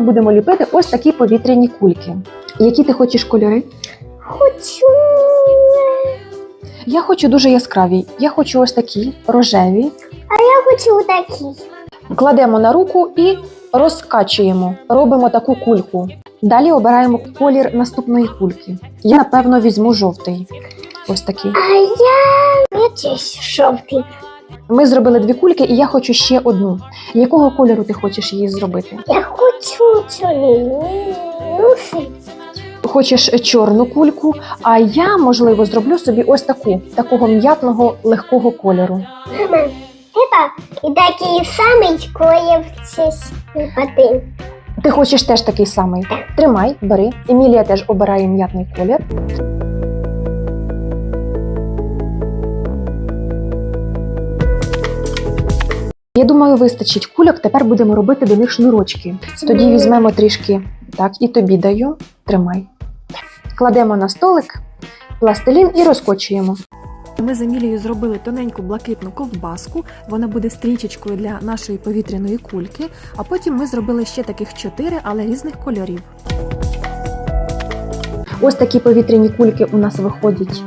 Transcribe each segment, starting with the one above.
Ми будемо ліпити ось такі повітряні кульки. Які ти хочеш кольори? Хочу. Я хочу дуже яскраві. Я хочу ось такі рожеві. А я хочу такі. Кладемо на руку і розкачуємо. Робимо таку кульку. Далі обираємо колір наступної кульки. Я напевно візьму жовтий. Ось такий. А я якийсь жовтий. Ми зробили дві кульки, і я хочу ще одну. Якого кольору ти хочеш її зробити? Я хочу чорний. Хочеш чорну кульку, а я, можливо, зроблю собі ось таку, такого м'ятного легкого кольору. Мама, і такий самий колір пати. Ти хочеш теж такий самий. Тримай, бери. Емілія теж обирає м'ятний колір. Я думаю, вистачить кульок. Тепер будемо робити до них шнурочки. Тоді візьмемо трішки. Так, і тобі даю. Тримай. Кладемо на столик пластилін і розкочуємо. Ми з Емілією зробили тоненьку блакитну ковбаску. Вона буде стрічечкою для нашої повітряної кульки. А потім ми зробили ще таких чотири, але різних кольорів. Ось такі повітряні кульки у нас виходять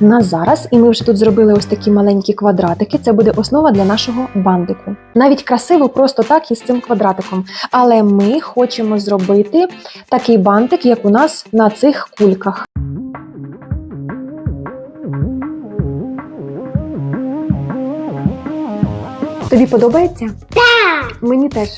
на зараз, і ми вже тут зробили ось такі маленькі квадратики. Це буде основа для нашого бантику. Навіть красиво, просто так із цим квадратиком. Але ми хочемо зробити такий бантик, як у нас на цих кульках. Тобі подобається? Так. Мені теж.